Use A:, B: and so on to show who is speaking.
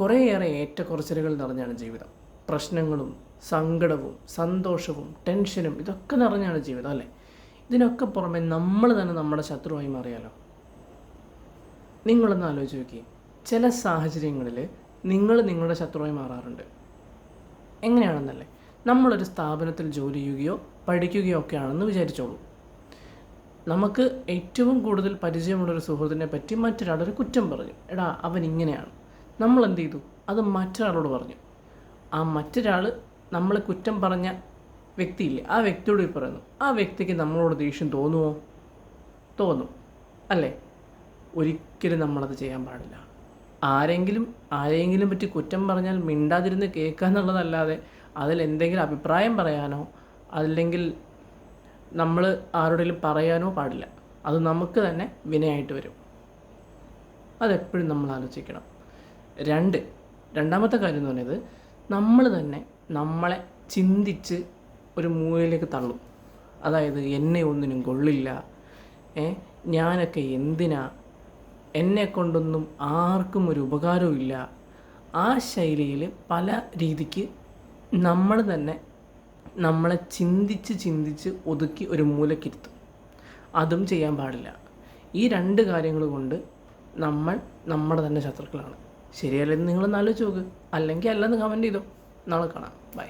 A: കുറേയേറെ ഏറ്റക്കുറച്ചിലുകൾ നിറഞ്ഞാണ് ജീവിതം. പ്രശ്നങ്ങളും സങ്കടവും സന്തോഷവും ടെൻഷനും ഇതൊക്കെ നിറഞ്ഞാണ് ജീവിതം അല്ലേ? ഇതിനൊക്കെ പുറമെ നമ്മൾ തന്നെ നമ്മുടെ ശത്രുവായി മാറിയാലോ? നിങ്ങളൊന്ന് ആലോചിച്ച് നോക്കി ചില സാഹചര്യങ്ങളിൽ നിങ്ങൾ നിങ്ങളുടെ ശത്രുവായി മാറാറുണ്ട്. എങ്ങനെയാണെന്നല്ലേ? നമ്മളൊരു സ്ഥാപനത്തിൽ ജോലി ചെയ്യുകയോ പഠിക്കുകയോ ഒക്കെ ആണെന്ന് വിചാരിച്ചോളൂ. നമുക്ക് ഏറ്റവും കൂടുതൽ പരിചയമുള്ളൊരു സുഹൃത്തിനെ പറ്റി മറ്റൊരാളൊരു കുറ്റം പറഞ്ഞു. എടാ അവൻ ഇങ്ങനെയാണ്. നമ്മൾ എന്ത് ചെയ്തു അത് മറ്റൊരാളോട് പറഞ്ഞു. ആ മറ്റൊരാൾ നമ്മളെ കുറ്റം പറഞ്ഞ വ്യക്തിയില്ലേ ആ വ്യക്തിയോട് പറയുന്നു. ആ വ്യക്തിക്ക് നമ്മളോട് ദേഷ്യം തോന്നുമോ തോന്നും. അല്ലേ? ഒരിക്കലും നമ്മളത് ചെയ്യാൻ പാടില്ല. ആരെങ്കിലും ആരെങ്കിലും പറ്റി കുറ്റം പറഞ്ഞാൽ മിണ്ടാതിരുന്ന് കേൾക്കുക എന്നുള്ളതല്ലാതെ അതിൽ എന്തെങ്കിലും അഭിപ്രായം പറയാനോ അല്ലെങ്കിൽ നമ്മൾ ആരോടെങ്കിലും പറയാനോ പാടില്ല. അത് നമുക്ക് തന്നെ വിനയായിട്ട് വരും. അതെപ്പോഴും നമ്മൾ ആലോചിക്കണം. രണ്ട്. രണ്ടാമത്തെ കാര്യം എന്ന് പറയുന്നത് നമ്മൾ തന്നെ നമ്മളെ ചിന്തിച്ച് ഒരു മൂലയിലേക്ക് തള്ളും. അതായത് എന്നെ ഒന്നിനും കൊള്ളില്ല. ഏ ഞാനൊക്കെ എന്തിനാ? എന്നെ കൊണ്ടൊന്നും ആർക്കും ഒരു ഉപകാരവും ഇല്ല. ആ ശൈലിയിൽ പല രീതിക്ക് നമ്മൾ തന്നെ നമ്മളെ ചിന്തിച്ച് ചിന്തിച്ച് ഒതുക്കി ഒരു മൂലക്കിരുത്തും അതും ചെയ്യാൻ പാടില്ല. ഈ രണ്ട് കാര്യങ്ങൾ കൊണ്ട് നമ്മൾ നമ്മുടെ തന്നെ ശത്രുക്കളാണ്. ശരിയല്ലെന്ന് നിങ്ങളൊന്ന് ആലോചിച്ച് നോക്ക്. അല്ലെങ്കിൽ അല്ലെന്ന് കമന്റ് ചെയ്തോ നാളെ കാണാം. ബൈ